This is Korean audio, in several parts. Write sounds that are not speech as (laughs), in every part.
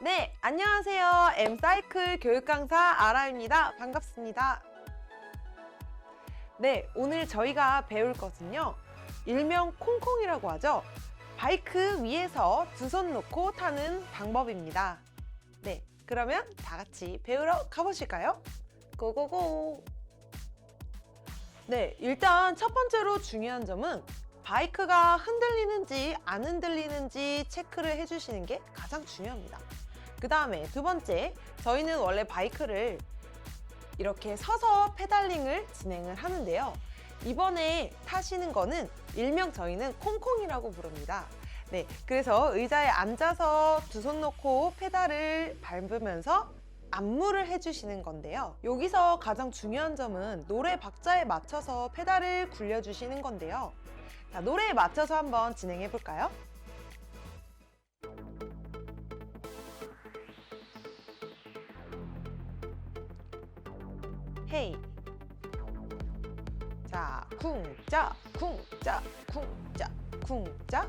네, 안녕하세요. M사이클 교육 강사 아라입니다. 반갑습니다. 네, 오늘 저희가 배울 것은요. 일명 콩콩이라고 하죠. 바이크 위에서 두 손 놓고 타는 방법입니다. 네, 그러면 다 같이 배우러 가보실까요? 고고고! 네, 일단 첫 번째로 중요한 점은 바이크가 흔들리는지 안 흔들리는지 체크를 해주시는 게 가장 중요합니다. 그 다음에 두 번째, 저희는 원래 바이크를 이렇게 서서 페달링을 진행을 하는데요. 이번에 타시는 거는 일명 저희는 콩콩이라고 부릅니다. 네, 그래서 의자에 앉아서 두 손 놓고 페달을 밟으면서 안무를 해주시는 건데요. 여기서 가장 중요한 점은 노래 박자에 맞춰서 페달을 굴려주시는 건데요. 자, 노래에 맞춰서 한번 진행해 볼까요? 헤이. 자, 쿵짜, 쿵짜, 쿵짜, 쿵짜.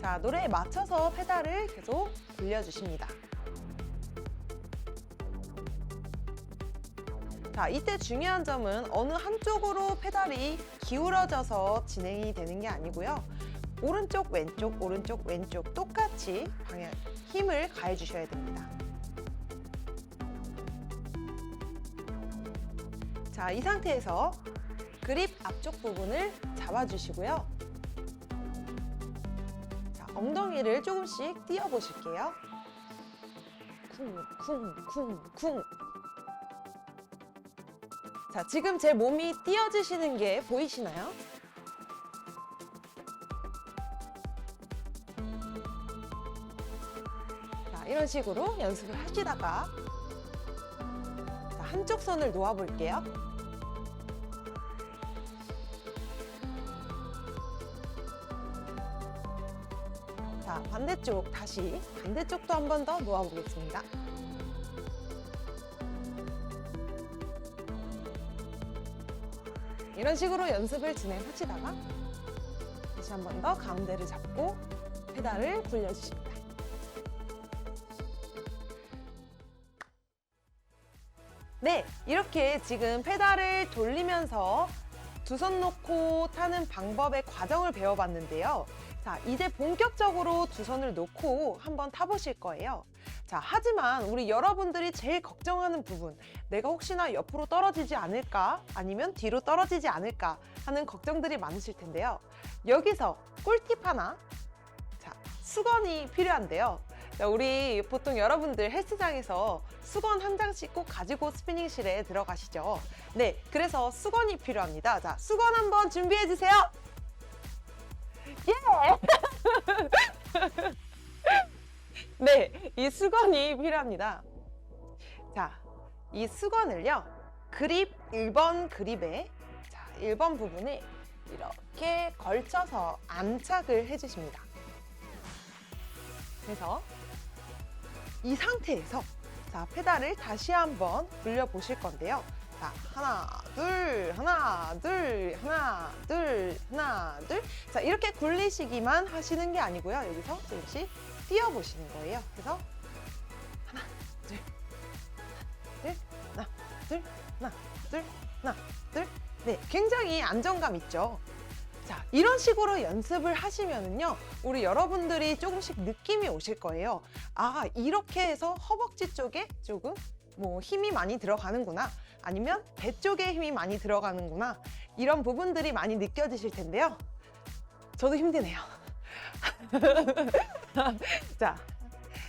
자, 노래에 맞춰서 페달을 계속 굴려주십니다. 자, 이때 중요한 점은 어느 한쪽으로 페달이 기울어져서 진행이 되는 게 아니고요. 오른쪽, 왼쪽, 오른쪽, 왼쪽 똑같이 방향, 힘을 가해 주셔야 됩니다. 자, 이 상태에서 그립 앞쪽 부분을 잡아주시고요. 자, 엉덩이를 조금씩 띄워 보실게요. 쿵, 쿵, 쿵, 쿵. 자, 지금 제 몸이 띄어지시는 게 보이시나요? 자, 이런 식으로 연습을 하시다가 자, 한쪽 손을 놓아 볼게요. 자, 반대쪽 다시 반대쪽도 한 번 더 놓아 보겠습니다. 이런 식으로 연습을 진행하시다가 다시 한 번 더 가운데를 잡고 페달을 굴려주십니다. 네, 이렇게 지금 페달을 돌리면서 두 손 놓고 타는 방법의 과정을 배워봤는데요. 자, 이제 본격적으로 두 손을 놓고 한번 타보실 거예요. 자, 하지만 우리 여러분들이 제일 걱정하는 부분, 내가 혹시나 옆으로 떨어지지 않을까? 아니면 뒤로 떨어지지 않을까? 하는 걱정들이 많으실 텐데요. 여기서 꿀팁 하나. 자, 수건이 필요한데요. 자, 우리 보통 여러분들 헬스장에서 수건 한 장씩 꼭 가지고 스피닝실에 들어가시죠. 네, 그래서 수건이 필요합니다. 자, 수건 한번 준비해 주세요. 예! (laughs) 네, 이 수건이 필요합니다. 자, 이 수건을요, 그립 1번 그립에, 자, 1번 부분에 이렇게 걸쳐서 안착을 해주십니다. 그래서 이 상태에서 자, 페달을 다시 한번 굴려 보실 건데요. 자, 하나, 둘, 하나, 둘, 하나, 둘, 하나, 둘. 자, 이렇게 굴리시기만 하시는 게 아니고요. 여기서 조금씩 뛰어 보시는 거예요. 그래서 하나, 둘, 둘, 하나, 둘, 하나, 둘, 하나, 둘. 네, 굉장히 안정감 있죠. 자, 이런 식으로 연습을 하시면은요, 우리 여러분들이 조금씩 느낌이 오실 거예요. 아, 이렇게 해서 허벅지 쪽에 조금 뭐 힘이 많이 들어가는구나. 아니면 배 쪽에 힘이 많이 들어가는구나. 이런 부분들이 많이 느껴지실 텐데요. 저도 힘드네요. (laughs) 자,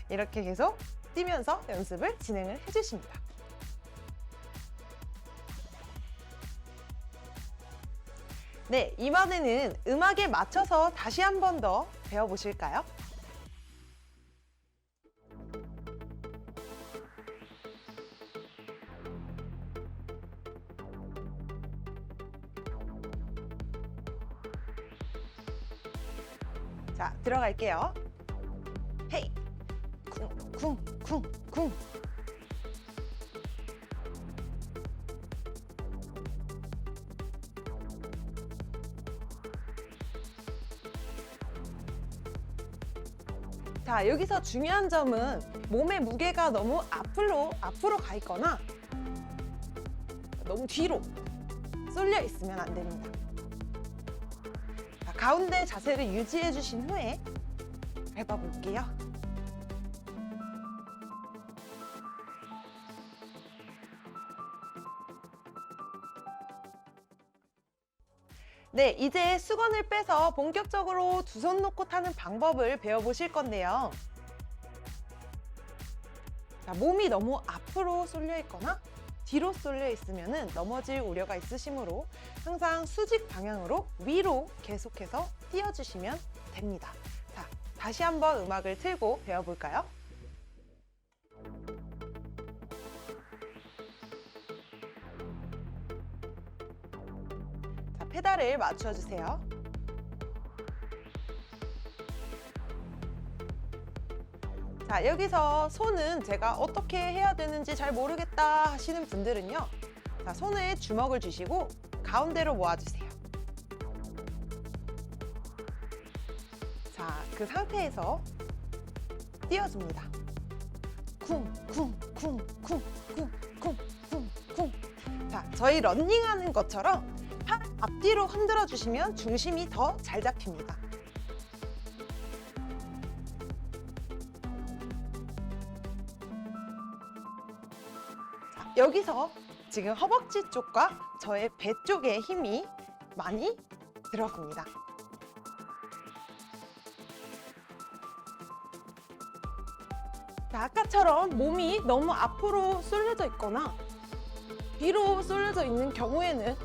이렇게 계속 뛰면서 연습을 진행을 해주십니다. 네, 이번에는 음악에 맞춰서 다시 한 번 더 배워보실까요? 자, 들어갈게요. 헤이! 쿵, 쿵, 쿵, 쿵. 자, 여기서 중요한 점은 몸의 무게가 너무 앞으로, 앞으로 가 있거나 너무 뒤로 쏠려 있으면 안 됩니다. 자, 가운데 자세를 유지해 주신 후에 밟아 볼게요. 네, 이제 수건을 빼서 본격적으로 두 손 놓고 타는 방법을 배워보실 건데요. 자, 몸이 너무 앞으로 쏠려 있거나 뒤로 쏠려 있으면 넘어질 우려가 있으시므로 항상 수직 방향으로 위로 계속해서 띄워주시면 됩니다. 자, 다시 한번 음악을 틀고 배워볼까요? 자, 페달을 맞춰주세요. 자, 여기서 손은 제가 어떻게 해야 되는지 잘 모르겠다 하시는 분들은요. 자, 손에 주먹을 주시고 가운데로 모아주세요. 자, 그 상태에서 띄워줍니다. 쿵, 쿵, 쿵, 쿵, 쿵, 쿵, 쿵, 쿵. 자, 저희 런닝하는 것처럼 팔 앞뒤로 흔들어 주시면 중심이 더 잘 잡힙니다. 자, 여기서 지금 허벅지 쪽과 저의 배 쪽에 힘이 많이 들어갑니다. 자, 아까처럼 몸이 너무 앞으로 쏠려져 있거나 뒤로 쏠려져 있는 경우에는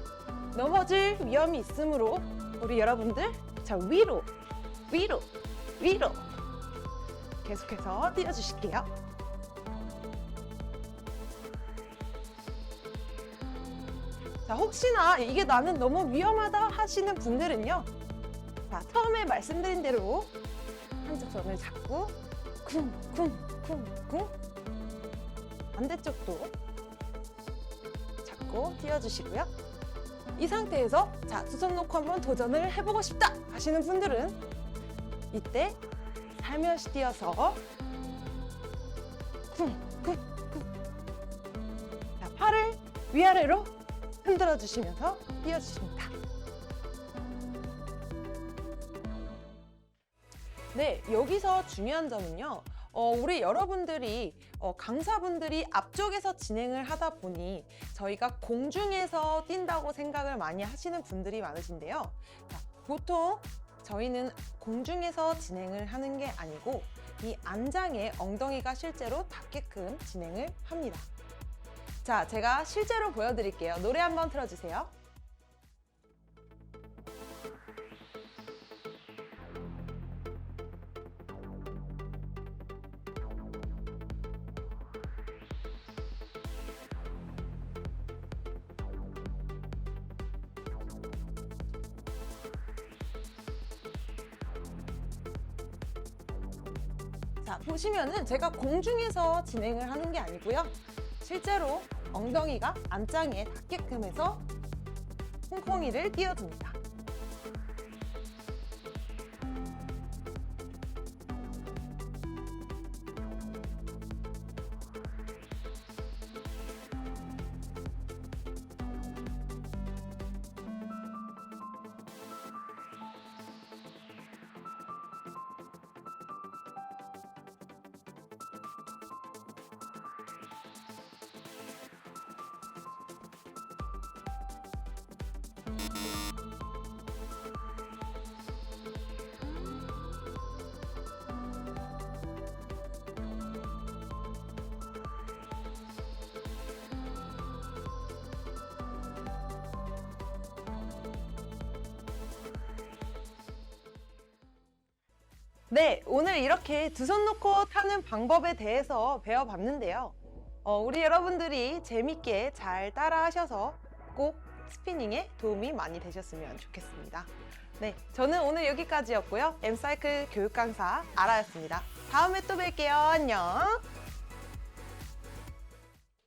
넘어질 위험이 있으므로 우리 여러분들 자 위로 위로 위로 계속해서 뛰어주실게요. 자 혹시나 이게 나는 너무 위험하다 하시는 분들은요. 자 처음에 말씀드린 대로 한쪽 손을 잡고 쿵쿵쿵쿵 반대쪽도 잡고 띄워주시고요. 이 상태에서 자, 두 손 놓고 한번 도전을 해보고 싶다 하시는 분들은 이때 살며시 뛰어서 쿵쿵쿵 자, 팔을 위아래로 흔들어 주시면서 뛰어주십니다. 네, 여기서 중요한 점은요. 어, 우리 여러분들이 어, 강사분들이 앞쪽에서 진행을 하다 보니 저희가 공중에서 뛴다고 생각을 많이 하시는 분들이 많으신데요. 자, 보통 저희는 공중에서 진행을 하는 게 아니고 이 안장에 엉덩이가 실제로 닿게끔 진행을 합니다. 자, 제가 실제로 보여드릴게요. 노래 한번 틀어주세요. 자, 보시면은 제가 공중에서 진행을 하는 게 아니고요. 실제로 엉덩이가 안장에 닿게끔 해서 콩콩이를 띄워줍니다. 네, 오늘 이렇게 두 손 놓고 타는 방법에 대해서 배워봤는데요. 어, 우리 여러분들이 재밌게 잘 따라 하셔서 꼭 스피닝에 도움이 많이 되셨으면 좋겠습니다. 네, 저는 오늘 여기까지였고요. 엠사이클 교육 강사 아라였습니다. 다음에 또 뵐게요. 안녕.